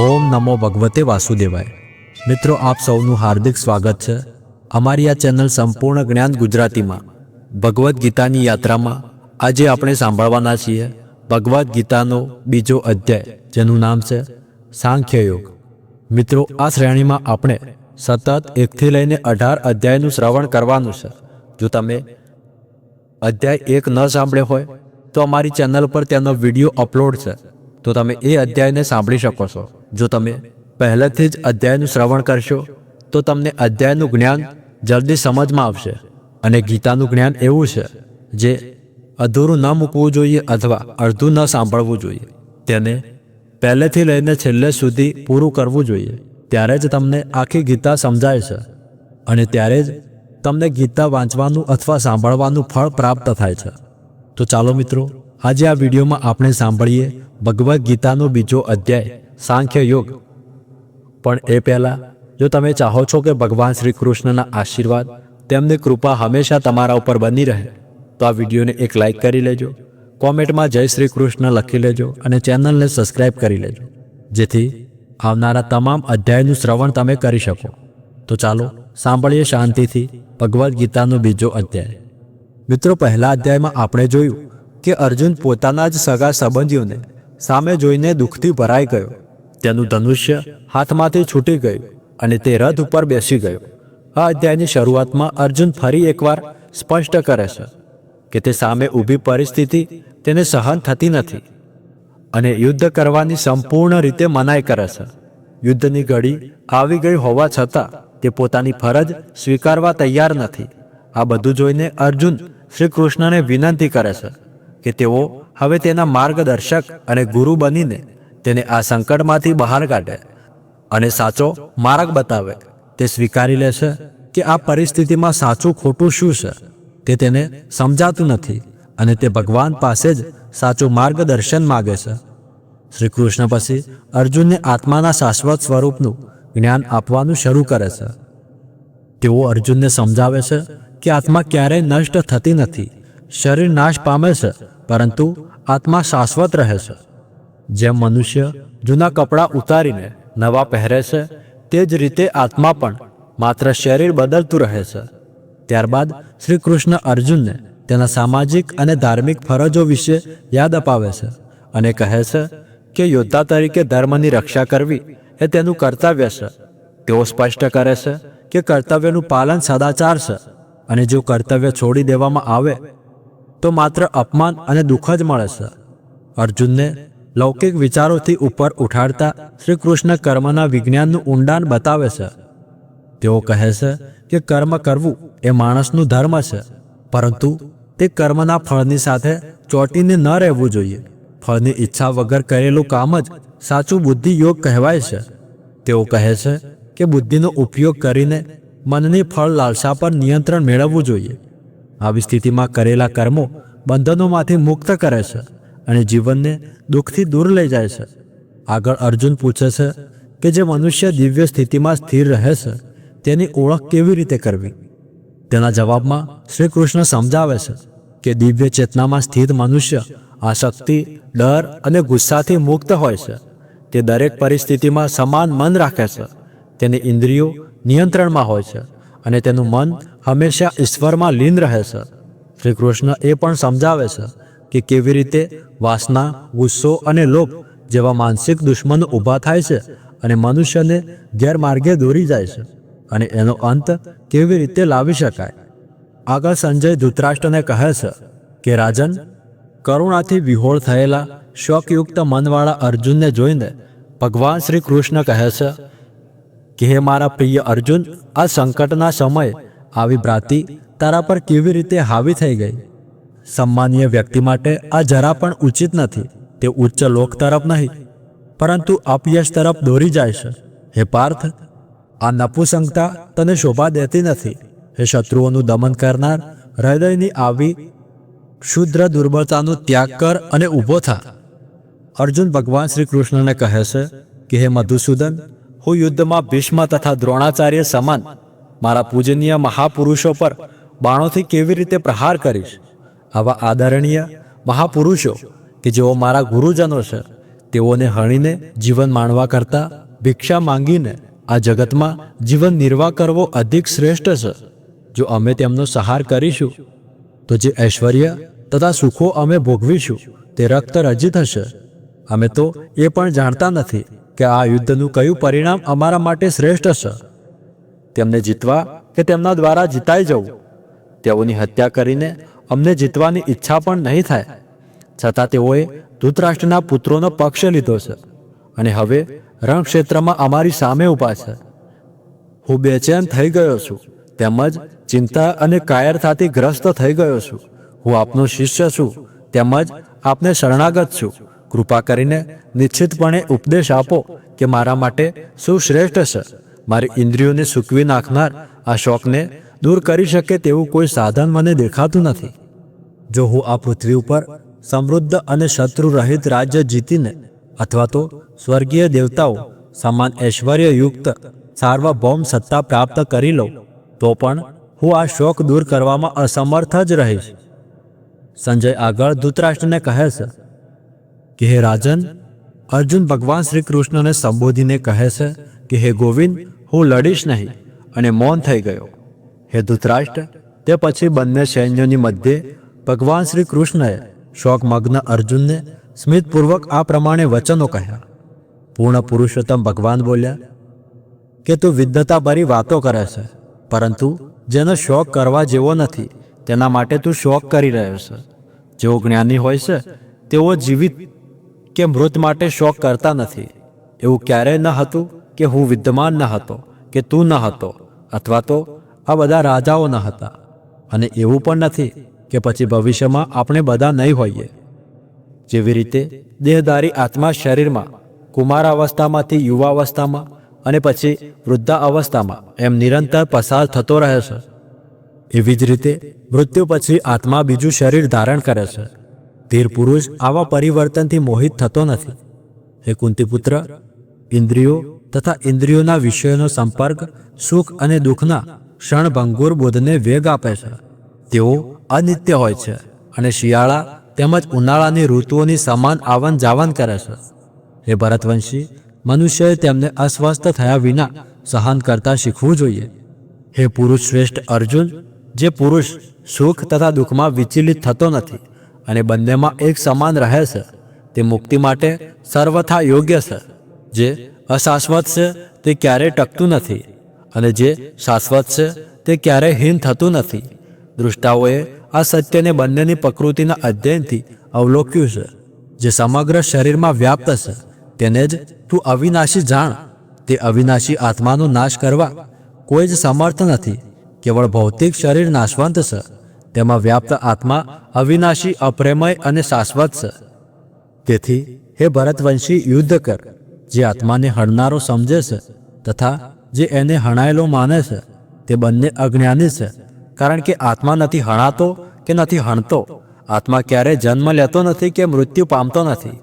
ઓમ નમો ભગવતે વાસુદેવાય. મિત્રો, આપ સૌનું હાર્દિક સ્વાગત છે અમારી આ ચેનલ સંપૂર્ણ જ્ઞાન ગુજરાતીમાં. ભગવદ્ ગીતાની યાત્રામાં આજે આપણે સાંભળવાના છીએ ભગવદ્ ગીતાનો બીજો અધ્યાય, જેનું નામ છે સાંખ્ય યોગ મિત્રો, આ શ્રેણીમાં આપણે સતત એકથી લઈને અઢાર અધ્યાયનું શ્રવણ કરવાનું છે. જો તમે અધ્યાય એક ન સાંભળ્યો હોય, તો અમારી ચેનલ પર તેનો વીડિયો અપલોડ છે. તો તમે એ અધ્યાયને સાંભળી શકો છો. જો તમે પહેલેથી જ અધ્યાયનું શ્રવણ કરશો, તો તમને અધ્યાયનું જ્ઞાન જલ્દી સમજમાં આવશે અને ગીતાનું જ્ઞાન એવું છે જે અધૂરું ન મૂકવું જોઈએ અથવા અડધું ન સાંભળવું જોઈએ. તેને પહેલેથી લઈને છેલ્લે સુધી પૂરું કરવું જોઈએ. ત્યારે જ તમને આખી ગીતા સમજાય છે અને ત્યારે જ તમને ગીતા વાંચવાનું અથવા સાંભળવાનું ફળ પ્રાપ્ત થાય છે. તો ચાલો મિત્રો, આજે આ વિડીયોમાં આપણે સાંભળીએ ભગવદ્ ગીતાનો બીજો અધ્યાય. સાંખ્ય યોગ. પણ એ પહેલાં, જો તમે ચાહો છો કે ભગવાન શ્રી કૃષ્ણના આશીર્વાદ, તેમની કૃપા હંમેશા તમારા ઉપર બની રહે, તો આ વિડીયોને એક લાઈક કરી લેજો, કોમેન્ટમાં જય શ્રી કૃષ્ણ લખી લેજો અને ચેનલને સબસ્ક્રાઇબ કરી લેજો, જેથી આવનારા તમામ અધ્યાયનું શ્રવણ તમે કરી શકો. તો ચાલો, સાંભળીએ શાંતિથી ભગવદ્ ગીતાનો બીજો અધ્યાય. મિત્રો, પહેલા અધ્યાયમાં આપણે જોયું કે અર્જુન પોતાના જ સગા સંબંધીઓને સામે જોઈને દુઃખથી ભરાઈ ગયો. તેનું ધનુષ્ય હાથમાંથી છૂટી ગયું અને તે રથ ઉપર બેસી ગયો. આ અધ્યાયની શરૂઆતમાં અર્જુન ફરી એકવાર સ્પષ્ટ કરે છે કે તે સામે ઊભી પરિસ્થિતિ તેને સહન થતી નથી અને યુદ્ધ કરવાની સંપૂર્ણ રીતે મનાઈ કરે છે. યુદ્ધની ઘડી આવી ગઈ હોવા છતાં તે પોતાની ફરજ સ્વીકારવા તૈયાર નથી. આ બધું જોઈને અર્જુન શ્રી કૃષ્ણને વિનંતી કરે છે કે તેઓ હવે તેના માર્ગદર્શક અને ગુરુ બનીને તેને આ સંકટમાંથી બહાર કાઢે અને સાચો માર્ગ બતાવે. તે સ્વીકારી લે છે કે આ પરિસ્થિતિમાં સાચું ખોટું શું છે. તે તેને સમજાતું નથી અને તે ભગવાન પાસે જ સાચું માર્ગદર્શન માગે છે. શ્રી કૃષ્ણ પછી અર્જુનને આત્માના શાશ્વત સ્વરૂપનું જ્ઞાન આપવાનું શરૂ કરે છે. તેઓ અર્જુનને સમજાવે છે કે આત્મા ક્યારેય નષ્ટ થતી નથી. શરીર નાશ પામે છે, પરંતુ આત્મા શાશ્વત રહે છે. જેમ મનુષ્ય જૂના કપડાં ઉતારીને નવા પહેરે છે તે જ રીતે આત્મા પણ માત્ર શરીર બદલતું રહે છે ત્યારબાદ શ્રી કૃષ્ણ અર્જુનને તેના સામાજિક અને ધાર્મિક ફરજો વિશે યાદ અપાવે છે અને કહે છે કે યોદ્ધા તરીકે ધર્મની રક્ષા કરવી એ તેનું કર્તવ્ય છે. તેઓ સ્પષ્ટ કરે છે કે કર્તવ્યનું પાલન સદાચાર છે અને જો કર્તવ્ય છોડી દેવામાં આવે, તો માત્ર અપમાન અને દુઃખ જ મળે છે. અર્જુનને લૌકિક વિચારોથી ઉપર ઉઠાડતા શ્રી કૃષ્ણ કર્મના વિજ્ઞાનનું ઊંડાણ બતાવે છે. તેઓ કહે છે કે કર્મ કરવું એ માણસનું ધર્મ છે, પરંતુ તે કર્મના ફળની સાથે ચોંટીને ન રહેવું જોઈએ. ફળની ઈચ્છા વગર કરેલું કામ જ સાચું બુદ્ધિ યોગ કહેવાય છે. તેઓ કહે છે કે બુદ્ધિનો ઉપયોગ કરીને મનની ફળ લાલસા પર નિયંત્રણ મેળવવું જોઈએ. આવી સ્થિતિમાં કરેલા કર્મો બંધનોમાંથી મુક્ત કરે છે. અને જીવનને દુઃખથી દૂર લઈ જાય છે. આગળ અર્જુન પૂછે છે કે જે મનુષ્ય દિવ્ય સ્થિતિમાં સ્થિર રહે છે, તેની ઓળખ કેવી રીતે કરવી? તેના જવાબમાં શ્રી કૃષ્ણ સમજાવે છે કે દિવ્ય ચેતનામાં સ્થિત મનુષ્ય આસક્તિ ડર અને ગુસ્સાથી મુક્ત હોય છે. તે દરેક પરિસ્થિતિમાં સમાન મન રાખે છે. તેની ઇન્દ્રિયો નિયંત્રણમાં હોય છે અને તેનું મન હંમેશા ઈશ્વરમાં લીન રહે છે. શ્રી કૃષ્ણ એ પણ સમજાવે છે કે કેવી રીતે વાસના, ગુસ્સો અને લોભ જેવા માનસિક દુશ્મનો ઊભા થાય છે અને મનુષ્યને ગેરમાર્ગે દોરી જાય છે અને એનો અંત કેવી રીતે લાવી શકાય? આગળ સંજય ધૃતરાષ્ટ્રને કહે છે કે, રાજન, કરુણાથી વિહોળ થયેલા શોકયુક્ત મનવાળા અર્જુનને જોઈને ભગવાન શ્રી કૃષ્ણ કહે છે, કે હે મારા પ્રિય અર્જુન, આ સંકટના સમયે આવી ભ્રાતિ તારા પર કેવી રીતે હાવી થઈ ગઈ? સન્માનીય વ્યક્તિ માટે આ જરા પણ ઉચિત નથી. તે ઉચ્ચ લોક તરફ નહીં, પરંતુ અપયશ તરફ દોરી જાય છે. હે પાર્થ, આ નપુસંગતા તને શોભા દેતી નથી. હે શત્રુઓનું દમન કરનાર, હૃદયની આવી ક્ષુદ્ર દુર્બળતાનો ત્યાગ કર અને ઊભો થા. અર્જુન ભગવાન શ્રી કૃષ્ણને કહે છે કે, હે મધુસૂદન, હું યુદ્ધમાં ભીષ્મ તથા દ્રોણાચાર્ય સમાન. મારા પૂજનીય મહાપુરુષો પર બાણોથી કેવી રીતે પ્રહાર કરીશ? આવા આદરણીય મહાપુરુષો કે જેઓ મારા ગુરુજનો છે, તેઓને હણીને જીવન માણવા કરતાં ભિક્ષા માંગીને આ જગતમાં જીવન નિર્વાહ કરવો અધિક શ્રેષ્ઠ છે. જો અમે તેમનો સહાર કરીશું, તો જે ઐશ્વર્ય તથા સુખો અમે ભોગવીશું, તે રક્ત રજિત હશે. અમે તો એ પણ જાણતા નથી કે આ યુદ્ધનું કયું પરિણામ અમારા માટે શ્રેષ્ઠ છે. તેમને જીતવા કે તેમના દ્વારા જીતાઈ જવું? તેઓની હત્યા કરીને અમને જીતવાની ઈચ્છા પણ નહીં થાય. છતાં તેઓએ ધૂતરાષ્ટ્રના પુત્રોનો પક્ષ લીધો છે અને હવે રણક્ષેત્રમાં અમારી સામે ઊભા છે. હું બેચેન થઈ ગયો છું, તેમજ ચિંતા અને કાયરતાથી ગ્રસ્ત થઈ ગયો છું. હું આપનો શિષ્ય છું, તેમજ આપને શરણાગત છું. કૃપા કરીને નિશ્ચિતપણે ઉપદેશ આપો કે મારા માટે શું શ્રેષ્ઠ છે. મારી ઇન્દ્રિયોને સૂકવી નાખનાર આ શોકને દૂર કરી શકે તેવું કોઈ સાધન મને દેખાતું નથી. જો હું આ પૃથ્વી ઉપર સમૃદ્ધ અને શત્રુ રહિત રાજ્ય જીતીને અથવા તો સ્વર્ગીય દેવતાઓ સમાન ઐશ્વર્યયુક્ત સાર્વભૌમ સત્તા પ્રાપ્ત કરી લઉં, તો પણ હું આ શોક દૂર કરવામાં અસમર્થ જ રહીશ. સંજય આગળ ધૂતરાષ્ટ્રને કહે છે, કે હે રાજન, અર્જુન ભગવાન શ્રી કૃષ્ણને સંબોધીને કહે છે કે હે ગોવિંદ, હું લડીશ નહીં અને મૌન થઈ ગયો. હે ધૃતરાષ્ટ્ર તે પછી બંને સૈન્યોની મધ્યે ભગવાન શ્રી કૃષ્ણએ શોકમગ્ન અર્જુનને સ્મિતપૂર્વક આ પ્રમાણે વચનો કહ્યા. પૂર્ણ પુરુષોત્તમ ભગવાન બોલ્યા, કે તું વિદ્વતાભરી વાતો કરે છે, પરંતુ જેનો શોક કરવા જેવો નથી, તેના માટે તું શોક કરી રહ્યો છે. જેઓ જ્ઞાની હોય છે, તેઓ જીવિત કે મૃત માટે શોક કરતા નથી. એવું ક્યારેય ન હતું કે હું વિદ્યમાન ન હતો, કે તું ન હતો, અથવા તો આ બધા રાજાઓના હતા. અને એવું પણ નથી કે પછી ભવિષ્યમાં આપણે બધા નહીં હોઈએ. જેવી રીતે દેહધારી આત્મા શરીરમાં, કુમારાવસ્થામાંથી યુવાવસ્થામાં અને પછી વૃદ્ધા અવસ્થામાં એમ નિરંતર પસાર થતો રહે છે. એવી જ રીતે મૃત્યુ પછી આત્મા બીજું શરીર ધારણ કરે છે. ધીર પુરુષ આવા પરિવર્તનથી મોહિત થતો નથી. હે કુંતીપુત્ર, ઇન્દ્રિયો તથા ઇન્દ્રિયોના વિષયોનો સંપર્ક સુખ અને દુઃખના ક્ષણભંગુર બુદ્ધને વેગ આપે છે. તેઓ અનિત્ય હોય છે અને શિયાળા તેમજ ઉનાળાની ઋતુઓની સમાન આવન જાવન કરે છે. હે ભરતવંશી, મનુષ્યએ તેમને અસ્વસ્થ થયા વિના સહન કરતા શીખવું જોઈએ. હે પુરુષ શ્રેષ્ઠ અર્જુન, જે પુરુષ સુખ તથા દુઃખમાં વિચલિત થતો નથી અને બંનેમાં એક સમાન રહે છે, તે મુક્તિ માટે સર્વથા યોગ્ય છે. જે અશાશ્વત છે, તે ક્યારેય ટકતું નથી. અને જે શાશ્વત છે, તે ક્યારેય હીન થતું નથી. દૃષ્ટાઓએ આ સત્યને બંનેની પ્રકૃતિના અધ્યયનથી અવલોક્યું છે. જે સમગ્ર શરીરમાં વ્યાપ્ત છે, તેને જ તું અવિનાશી જાણ. તે અવિનાશી આત્માનો નાશ કરવા કોઈ જ સમર્થ નથી. કેવળ ભૌતિક શરીર નાશવંત છે. તેમાં વ્યાપ્ત આત્મા અવિનાશી, અપ્રેમય અને શાશ્વત છે. તેથી, હે ભરતવંશી, યુદ્ધ કર. જે આત્માને હણનારો સમજે છે તથા જે એને હણાયેલો માને છે, તે બંને અજ્ઞાની છે, કારણ કે આત્મા નથી હણાતો કે નથી હણતો. આત્મા ક્યારેય જન્મ લેતો નથી કે મૃત્યુ પામતો નથી.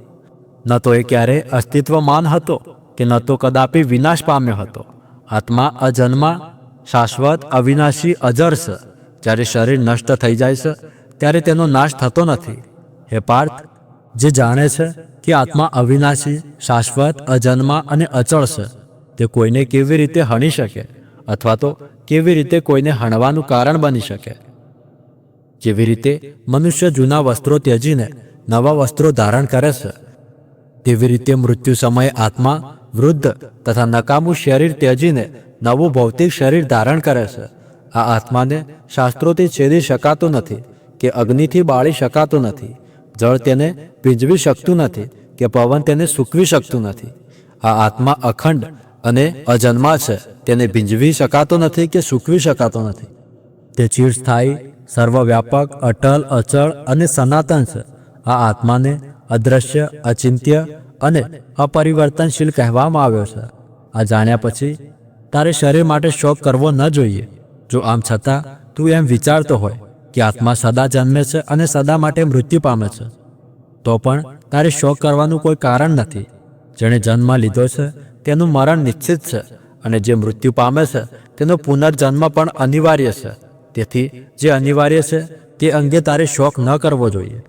ન તો એ ક્યારેય અસ્તિત્વમાન હતો કે ન તો કદાપી વિનાશ પામ્યો હતો. આત્મા અજન્મા, શાશ્વત, અવિનાશી, અજર છે. જ્યારે શરીર નષ્ટ થઈ જાય છે, ત્યારે તેનો નાશ થતો નથી. હે પાર્થ, જે જાણે છે કે આત્મા અવિનાશી, શાશ્વત, અજન્મા અને અચળ છે તે કોઈને કેવી રીતે હણી શકે અથવા તો કેવી રીતે કોઈને હણવાનું કારણ બની શકે? જેવી રીતે મનુષ્ય જૂના વસ્ત્રો ત્યજીને નવા વસ્ત્રો ધારણ કરે છે, તેવી રીતે મૃત્યુ સમયે આત્મા વૃદ્ધ તથા નકામું શરીર ત્યજીને નવું ભૌતિક શરીર ધારણ કરે છે. આ આત્માને શાસ્ત્રોથી છેદી શકાતું નથી કે અગ્નિથી બાળી શકાતું નથી, જળ તેને પીંજવી શકતું નથી કે પવન તેને સૂકવી શકતું નથી. આ આત્મા અખંડ અને અજન્મા છે. તેને ભીંજવી શકાતો નથી કે સૂકવી શકાતો નથી. તે ચીરસ્થાયી, સર્વવ્યાપક, અટલ, અચળ અને સનાતન છે. આ આત્માને અદ્રશ્ય, અચિંત્ય અને અપરિવર્તનશીલ કહેવામાં આવ્યો છે. આ જાણ્યા પછી તારે શરીર માટે શોક કરવો ન જોઈએ. જો આમ છતાં, તું એમ વિચારતો હોય કે આત્મા સદા જન્મે છે અને સદા માટે મૃત્યુ પામે છે, તો પણ તારે શોક કરવાનું કોઈ કારણ નથી. જેણે જન્મ લીધો છે તેનું મરણ નિશ્ચિત છે અને જે મૃત્યુ પામે છે, તેનો પુનર્જન્મ પણ અનિવાર્ય છે. તેથી જે અનિવાર્ય છે, તે અંગે તારે શોક ન કરવો જોઈએ.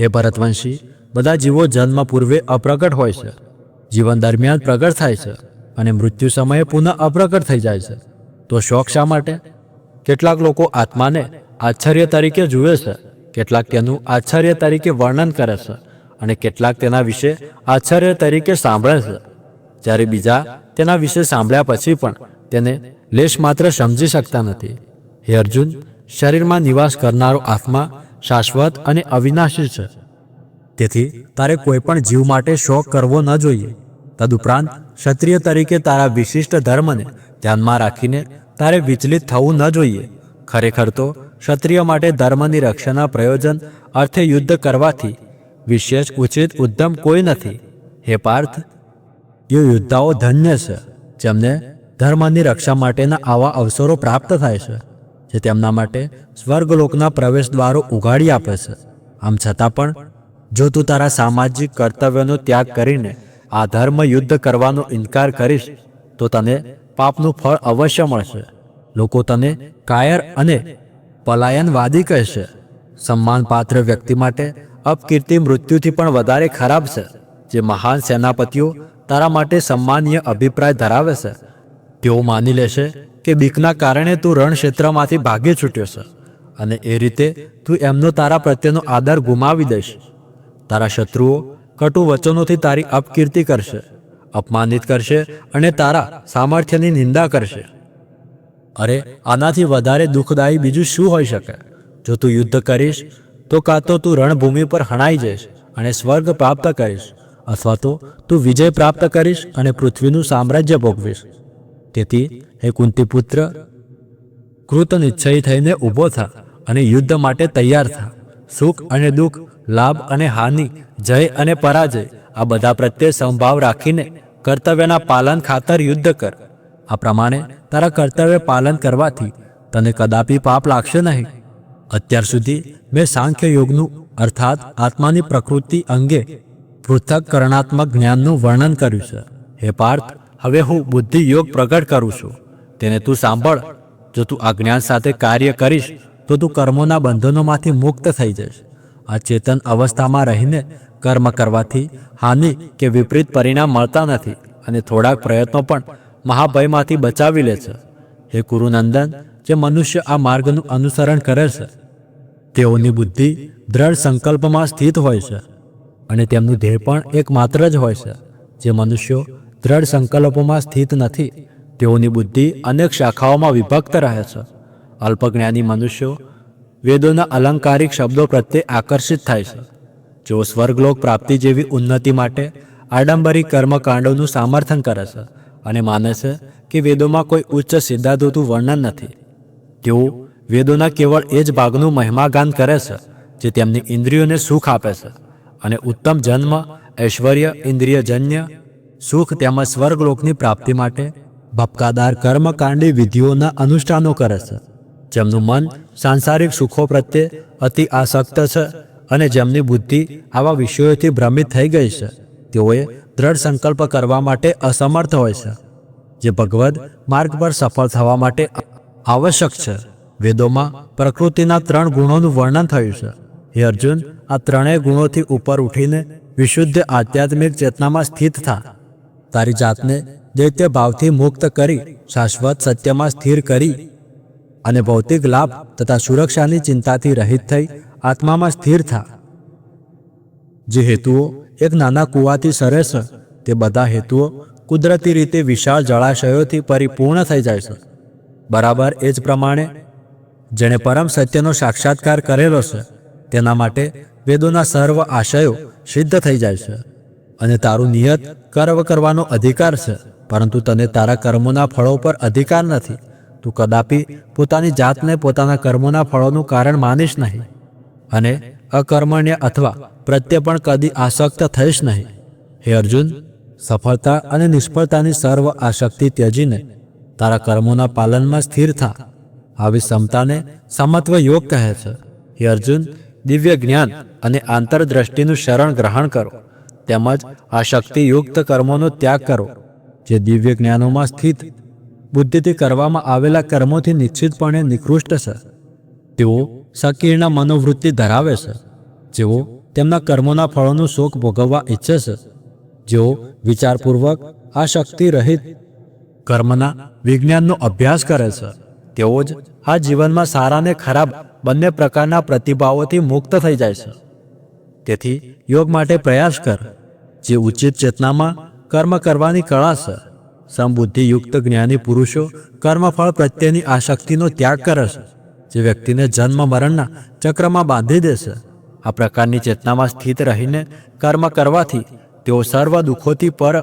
હે ભરતવંશી, બધા જીવો જન્મ પૂર્વે અપ્રગટ હોય છે. જીવન દરમિયાન પ્રગટ થાય છે અને મૃત્યુ સમયે પુનઃ અપ્રગટ થઈ જાય છે. તો શોખ શા માટે? કેટલાક લોકો આત્માને આશ્ચર્ય તરીકે જુએ છે, કેટલાક તેનું આશ્ચર્ય તરીકે વર્ણન કરે છે અને કેટલાક તેના વિશે આશ્ચર્ય તરીકે સાંભળે છે. જ્યારે બીજા તેના વિશે સાંભળ્યા પછી પણ તેને લેશ માત્ર સમજી શકતા નથી. હે અર્જુન, શરીરમાં નિવાસ કરનારો આત્મા શાશ્વત અને અવિનાશી છે. તેથી તારે કોઈ પણ જીવ માટે શોક કરવો ન જોઈએ. તદુપરાંત ક્ષત્રિય તરીકે તારા વિશિષ્ટ ધર્મને ધ્યાનમાં રાખીને તારે વિચલિત થવું ન જોઈએ. ખરેખર તો ક્ષત્રિય માટે ધર્મની રક્ષાના પ્રયોજન અર્થે યુદ્ધ કરવાથી વિશેષ ઉચિત ઉદ્યમ કોઈ નથી. હે પાર્થ એ યોદ્ધાઓ ધન્ય છે, જેમને ધર્મની રક્ષા માટેના આવા અવસરો પ્રાપ્ત થાય છે, જે તેમના માટે સ્વર્ગલોકના પ્રવેશ દ્વારો ઉગાડી આપે છે. આમ છતાં પણ, જો તું તારા સામાજિક કર્તવ્યનો ત્યાગ કરીને આ ધર્મ યુદ્ધ કરવાનો ઇનકાર કરીશ, તો તને પાપનું ફળ અવશ્ય મળશે. લોકો તને કાયર અને પલાયનવાદી કહેશે. સન્માનપાત્ર વ્યક્તિ માટે અપકીર્તિ મૃત્યુથી પણ વધારે ખરાબ છે, જે મહાન સેનાપતિઓ તારા માટે સન્માનીય અભિપ્રાય ધરાવે છે. તેઓ માની લેશે કે બીકના કારણે તું રણક્ષેત્રમાંથી ભાગી છૂટ્યો છે અને એ રીતે તું એમનો તારા પ્રત્યેનો આદર ગુમાવી દઈશ. તારા શત્રુઓ કટુ વચનોથી તારી અપકીર્તિ કરશે, અપમાનિત કરશે અને તારા સામર્થ્યની નિંદા કરશે. અરે, આનાથી વધારે દુઃખદાયી બીજું શું હોઈ શકે? જો તું યુદ્ધ કરીશ, તો કાં તો તું રણભૂમિ પર હણાઈ જઈશ અને સ્વર્ગ પ્રાપ્ત કરીશ. અથવા તો તું વિજય પ્રાપ્ત કરીશ અને પૃથ્વીનું સામ્રાજ્ય ભોગવીશ. તેથી હે કુંતીપુત્ર કૃત નિશ્ચય થઈને ઊભો થા અને યુદ્ધ માટે તૈયાર થા. સુખ અને દુઃખ, લાભ અને હાનિ, જય અને પરાજય, આ બધા પ્રત્યે સંભાવ રાખીને કર્તવ્યના પાલન ખાતર યુદ્ધ કર. આ પ્રમાણે તારા કર્તવ્ય પાલન કરવાથી તને કદાપી પાપ લાગશે નહીં. અત્યાર સુધી મેં સાંખ્ય યોગનું અર્થાત આત્માની પ્રકૃતિ અંગે પૃથક કરણાત્મક જ્ઞાનનું વર્ણન કર્યું છે. હે પાર્થ, હવે હું બુદ્ધિ યોગ પ્રગટ કરું છું. તેને તું સાંભળ. જો તું આ જ્ઞાન સાથે કાર્ય કરીશ, તો તું કર્મોના બંધનોમાંથી મુક્ત થઈ જઈશ. આ ચેતન અવસ્થામાં રહીને કર્મ કરવાથી હાનિ કે વિપરીત પરિણામ મળતા નથી અને થોડાક પ્રયત્નો પણ મહાભયમાંથી બચાવી લે છે. હે કુરુનંદન જે મનુષ્ય આ માર્ગનું અનુસરણ કરે છે, તેઓની બુદ્ધિ દ્રઢ સંકલ્પમાં સ્થિત હોય છે. અને તેમનું ધ્યેય પણ એકમાત્ર જ હોય છે. જે મનુષ્યો દ્રઢ સંકલ્પોમાં સ્થિત નથી, તેઓની બુદ્ધિ અનેક શાખાઓમાં વિભક્ત રહે છે. અલ્પજ્ઞાની મનુષ્યો વેદોના અલંકારિક શબ્દો પ્રત્યે આકર્ષિત થાય છે. જેઓ સ્વર્ગલોક પ્રાપ્તિ જેવી ઉન્નતિ માટે આડંબરી કર્મકાંડોનું સમર્થન કરે છે અને માને છે કે વેદોમાં કોઈ ઉચ્ચ સિદ્ધાંતોનું વર્ણન નથી. તેઓ વેદોના કેવળ એ જ ભાગનું મહિમાગાન કરે છે, જે તેમની ઇન્દ્રિયોને સુખ આપે છે. અને ઉત્તમ જન્મ, ઐશ્વર્ય, ઇન્દ્રિયજન્ય, સુખ તેમજ સ્વર્ગલોકની પ્રાપ્તિ માટે ભપકાદાર કર્મકાંડી વિધિઓના અનુષ્ઠાનો કરે છે. જેમનું મન સાંસારિક સુખો પ્રત્યે અતિ આસક્ત છે અને જેમની બુદ્ધિ આવા વિષયોથી ભ્રમિત થઈ ગઈ છે. તેઓએ દ્રઢ સંકલ્પ કરવા માટે અસમર્થ હોય છે. જે ભગવદ માર્ગ પર સફળ થવા માટે આવશ્યક છે. વેદોમાં પ્રકૃતિના ત્રણ ગુણોનું વર્ણન થયું છે. હે અર્જુન, આ ત્રણેય ગુણોથી ઉપર ઉઠીને વિશુદ્ધ આધ્યાત્મિક ચેતનામાં સ્થિત થા. તારી જાતને દૈત્ય ભાવથી મુક્ત કરી, શાશ્વત સત્યમાં સ્થિર કરી અને ભૌતિક લાભ તથા સુરક્ષાની ચિંતાથી રહિત થઈ આત્મામાં સ્થિર થા. જે હેતુઓ એક નાના કૂવાથી સરે છે તે બધા હેતુઓ કુદરતી રીતે વિશાળ જળાશયોથી પરિપૂર્ણ થઈ જાય છે બરાબર એ જ પ્રમાણે જેણે પરમ સત્યનો સાક્ષાત્કાર કરેલો છે તેના માટે વેદોના સર્વ આશયો સિદ્ધ થઈ જાય છે. અને તારું નિયત કર્મ કરવાનો અધિકાર છે, પરંતુ તને તારા કર્મોના ફળો પર અધિકાર નથી. તું કદાપી પોતાની જાતને પોતાના કર્મોના ફળોનું કારણ માનીશ નહીં. અને અકર્મણ્ય અથવા પ્રત્યે પણ કદી આસક્ત થઈશ નહીં. હે અર્જુન, સફળતા અને નિષ્ફળતાની સર્વ આશક્તિ ત્યજીને તારા કર્મોના પાલનમાં સ્થિર થા. આવી ક્ષમતાને સમત્વ યોગ કહે છે. હે અર્જુન દિવ્ય જ્ઞાન અને આંતરદ્રષ્ટિનું શરણ ગ્રહણ કરો. તેમજ આ શક્તિયુક્ત કર્મોનો ત્યાગ કરો, જે દિવ્ય જ્ઞાનોમાં સ્થિત બુદ્ધિથી કરવામાં આવેલા કર્મોથી નિશ્ચિતપણે નિકૃષ્ટ છે. તેઓ સકીર્ણ મનોવૃત્તિ ધરાવે છે. જેઓ તેમના કર્મોના ફળોનું શોક ભોગવવા ઈચ્છે છે. જેઓ વિચારપૂર્વક આ શક્તિ રહિત કર્મના વિજ્ઞાનનો અભ્યાસ કરે છે. તેઓ જ આ જીવનમાં સારા અને ખરાબ બંને પ્રકારના પ્રતિભાવોથી મુક્ત થઈ જાય છે. તેથી યોગ માટે પ્રયાસ કર. જે ઉચિત ચેતનામાં કર્મ કરવાની કળા છે. સમબુદ્ધિયુક્ત જ્ઞાની પુરુષો કર્મફળ પ્રત્યેની આસક્તિનો ત્યાગ કરે છે. જે વ્યક્તિને જન્મ મરણના ચક્રમાં બાંધી દેશે આ પ્રકારની ચેતનામાં સ્થિત રહીને કર્મ કરવાથી તેઓ સર્વ દુઃખોથી પર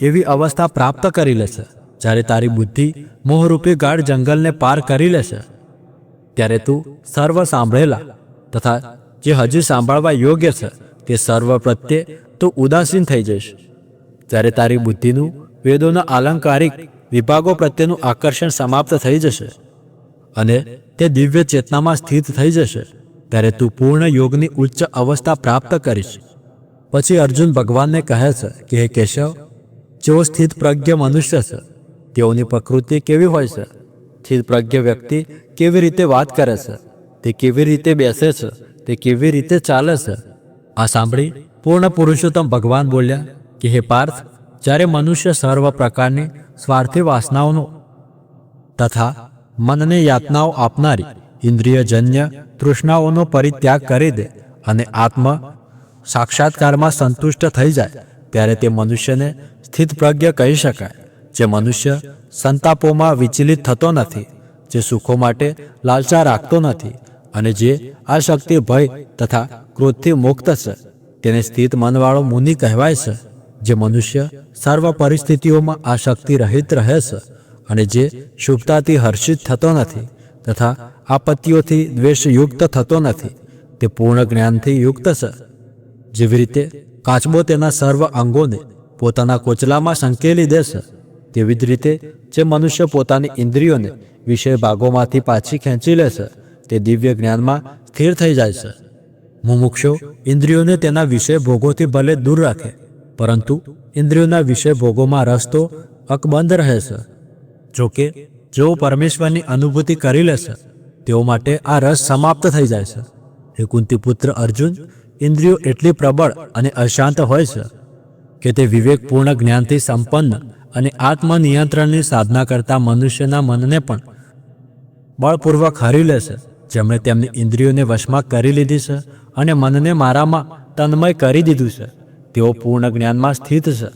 એવી અવસ્થા પ્રાપ્ત કરી લેશે જ્યારે તારી બુદ્ધિ મોહરૂપી ગાઢ જંગલને પાર કરી લેશે, ત્યારે તું સર્વ સાંભળેલા તથા જે હજી સાંભળવા યોગ્ય છે, તે સર્વ પ્રત્યે તું ઉદાસીન થઈ જઈશ. ત્યારે તારી બુદ્ધિનું વેદોના આલંકારિક વિભાગો પ્રત્યેનું આકર્ષણ સમાપ્ત થઈ જશે અને તે દિવ્ય ચેતનામાં સ્થિત થઈ જશે, ત્યારે તું પૂર્ણ યોગની ઉચ્ચ અવસ્થા પ્રાપ્ત કરીશ. પછી અર્જુન ભગવાનને કહે છે કે, હે કેશવ, જેઓ સ્થિત પ્રજ્ઞ મનુષ્ય છે તેઓની પ્રકૃતિ કેવી હોય છે? સ્થિરપ્રજ્ઞ વ્યક્તિ કેવી રીતે વાત કરે છે? તે કેવી રીતે બેસે છે? તે કેવી રીતે ચાલે છે? આ સાંભળી પૂર્ણ પુરુષોત્તમ ભગવાન બોલ્યા કે, હે પાર્થ, જ્યારે મનુષ્ય સર્વ પ્રકારની સ્વાર્થી વાસનાઓનો તથા મનને યાતનાઓ આપનારી ઇન્દ્રિયજન્ય તૃષ્ણાઓનો પરિત્યાગ કરી દે અને આત્મ સાક્ષાત્કારમાં સંતુષ્ટ થઈ જાય, ત્યારે તે મનુષ્યને સ્થિત પ્રજ્ઞ કહી શકાય. જે મનુષ્ય સંતાપોમાં વિચલિત થતો નથી, જે સુખો માટે લાલચા રાખતો નથી અને જે આ શક્તિ ભય તથા ક્રોધથી મુક્ત છે, તેને સ્થિત મનવાળો મુનિ કહેવાય છે, જે મનુષ્ય સર્વ પરિસ્થિતિઓમાં આ શક્તિ રહિત રહે છે અને જે શુભતાથી હર્ષિત થતો નથી તથા આપત્તિઓથી દ્વેષયુક્ત થતો નથી, તે પૂર્ણ જ્ઞાનથી યુક્ત છે. જેવી રીતે કાચબો તેના સર્વ અંગોને પોતાના કોચલામાં સંકેલી દેશે તેવી જ રીતે જે મનુષ્ય પોતાની ઇન્દ્રિયોને વિષય ભાગોમાંથી પાછી ખેંચી લે છે, તે દિવ્ય જ્ઞાનમાં સ્થિર થઈ જાય છે. મુમુક્ષો ઇન્દ્રિયોને તેના વિષય ભોગોથી ભલે દૂર રાખે, પરંતુ ઇન્દ્રિયોના વિષય ભોગોમાં રસ તો અકબંધ રહે છે. જોકે જેઓ પરમેશ્વરની અનુભૂતિ કરી લેશે તેઓ માટે આ રસ સમાપ્ત થઈ જાય છે. હે કુંતીપુત્ર અર્જુન, ઇન્દ્રિયો એટલી પ્રબળ અને અશાંત હોય છે, કે તે વિવેકપૂર્ણ જ્ઞાનથી સંપન્ન અને આત્મનિયંત્રણની સાધના કરતા મનુષ્યના મનને પણ બળપૂર્વક હરી લેશે. જેમણે તેમની ઇન્દ્રિયોને વશમાં કરી લીધી છે અને મનને મારામાં તન્મય કરી દીધું છે. તેઓ પૂર્ણ જ્ઞાનમાં સ્થિત છે.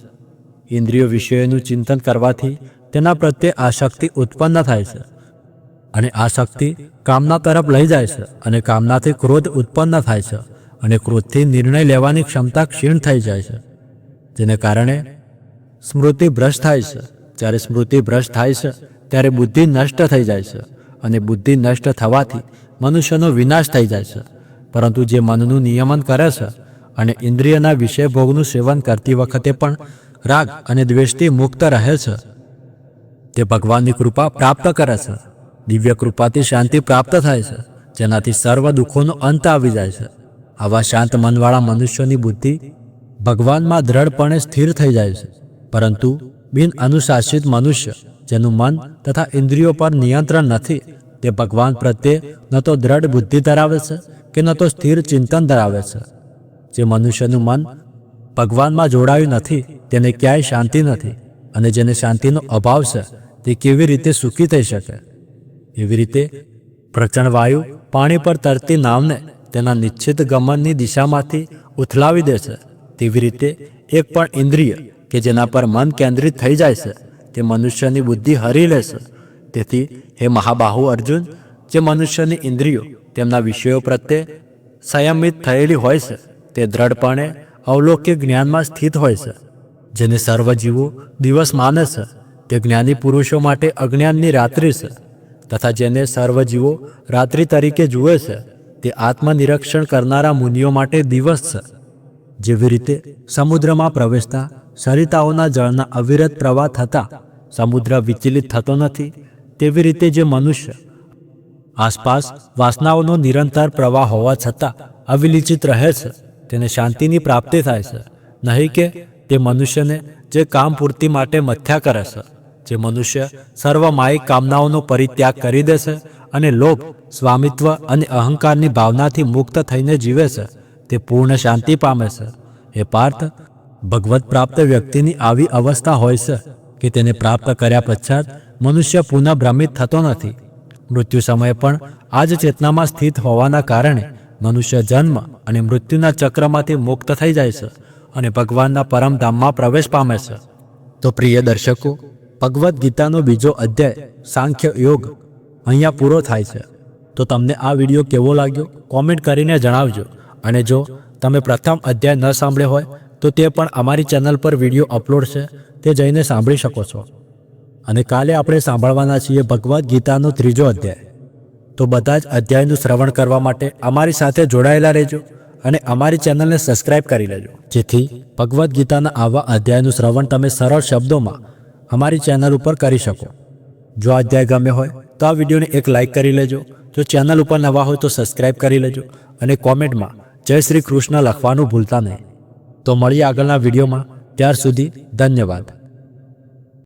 ઇન્દ્રિયો વિષયોનું ચિંતન કરવાથી તેના પ્રત્યે આસક્તિ ઉત્પન્ન થાય છે. અને આસક્તિ કામના તરફ લઈ જાય છે અને કામનાથી ક્રોધ ઉત્પન્ન થાય છે અને ક્રોધથી નિર્ણય લેવાની ક્ષમતા ક્ષીણ થઈ જાય છે. જેને કારણે સ્મૃતિ ભ્રષ્ટ થાય છે. જ્યારે સ્મૃતિ ભ્રષ્ટ થાય છે, ત્યારે બુદ્ધિ નષ્ટ થઈ જાય છે અને બુદ્ધિ નષ્ટ થવાથી મનુષ્યનો વિનાશ થઈ જાય છે. પરંતુ જે મનનું નિયમન કરે છે અને ઇન્દ્રિયના વિષય ભોગનું સેવન કરતી વખતે પણ રાગ અને દ્વેષથી મુક્ત રહે છે. તે ભગવાનની કૃપા પ્રાપ્ત કરે છે. દિવ્ય કૃપાથી શાંતિ પ્રાપ્ત થાય છે. જેનાથી સર્વ દુઃખોનો અંત આવી જાય છે. આવા શાંત મનવાળા મનુષ્યોની બુદ્ધિ ભગવાનમાં દ્રઢપણે સ્થિર થઈ જાય છે. પરંતુ બિન અનુશાસિત મનુષ્ય, જેનું મન તથા ઇન્દ્રિયો પર નિયંત્રણ નથી, તે ભગવાન પ્રત્યે ન તો દ્રઢ બુદ્ધિ ધરાવે છે કે ન તો સ્થિર ચિંતન ધરાવે છે. જે મનુષ્યનું મન ભગવાનમાં જોડાયું નથી, તેને ક્યાંય શાંતિ નથી અને જેને શાંતિનો અભાવ છે, તે કેવી રીતે સુખી થઈ શકે? એવી રીતે પ્રચંડ વાયુ પાણી પર તરતી નાવને તેના નિશ્ચિત ગમનની દિશામાંથી ઉથલાવી દે છે. તેવી રીતે એક પણ ઇન્દ્રિય કે જેના પર મન કેન્દ્રિત થઈ જાય છે, તે મનુષ્યની બુદ્ધિ હરી લે છે. તેથી, હે મહાબાહુ અર્જુન, જે મનુષ્યની ઇન્દ્રિયો તેમના વિષયો પ્રત્યે સંયમિત થયેલી હોય છે, તે દ્રઢપણે અવલોક્ય જ્ઞાનમાં સ્થિત હોય છે, જેને સર્વ જીવો દિવસ માને છે. તે જ્ઞાની પુરુષો માટે અજ્ઞાનની રાત્રિ છે, તથા જેને સર્વ જીવો રાત્રિ તરીકે જુએ છે, તે આત્મનિરીક્ષણ કરનારા મુનિઓ માટે દિવસ છે. જેવી રીતે સમુદ્રમાં પ્રવેશતા સરિતાઓના જળના અવિરત પ્રવાહ થતાં સમુદ્ર વિચલિત થતો નથી. તેવી રીતે જે મનુષ્ય આસપાસ વાસનાઓનો નિરંતર પ્રવાહ હોવા છતાં અવિલિચિત રહે છે, તેને શાંતિની પ્રાપ્તિ થાય છે. નહીં કે તે મનુષ્યને જે કામ પૂર્તિ માટે મથ્યા કરે છે, જે મનુષ્ય સર્વમાયિક કામનાઓનો પરિત્યાગ કરી દે છે અને લોભ, સ્વામિત્વ અને અહંકારની ભાવનાથી મુક્ત થઈને જીવે છે, તે પૂર્ણ શાંતિ પામે છે. એ પાર્થ ભગવત પ્રાપ્ત વ્યક્તિની આવી અવસ્થા હોય છે કે તેને પ્રાપ્ત કર્યા પશ્ચાત મનુષ્ય પુનઃ ભ્રમિત થતો નથી. મૃત્યુ સમયે પણ આ જ ચેતનામાં સ્થિત હોવાના કારણે મનુષ્ય જન્મ અને મૃત્યુના ચક્રમાંથી મુક્ત થઈ જાય છે અને ભગવાનના પરમધામમાં પ્રવેશ પામે છે. તો પ્રિય દર્શકો, ભગવદ્ ગીતાનો બીજો અધ્યાય, સાંખ્ય યોગ, અહીંયા પૂરો થાય છે. તો તમને આ વીડિયો કેવો લાગ્યો? કોમેન્ટ કરીને જણાવજો. અને જો તમે પ્રથમ અધ્યાય ન સાંભળ્યો હોય તો તે પણ અમારી ચેનલ પર વીડિયો અપલોડ છે, તે જઈને સાંભળી શકો છો. અને કાલે આપણે સાંભળવાના છીએ ભગવદ્ ગીતાનો ત્રીજો અધ્યાય. તો બધા જ અધ્યાયનું શ્રવણ કરવા માટે અમારી સાથે જોડાયેલા રહેજો અને અમારી ચેનલને સબસ્ક્રાઇબ કરી લેજો. જેથી ભગવદ્ ગીતાના આવા અધ્યાયનું શ્રવણ તમે સરળ શબ્દોમાં અમારી ચેનલ ઉપર કરી શકો. જો અધ્યાય ગમે હોય, તો આ વિડીયોને એક લાઇક કરી લેજો. જો ચેનલ ઉપર નવા હોય તો સબસ્ક્રાઇબ કરી લેજો અને કોમેન્ટમાં જય શ્રી કૃષ્ણ લખવાનું ભૂલતા નહીં. તો મળીએ આગળના વિડીયોમાં. ત્યાર સુધી ધન્યવાદ.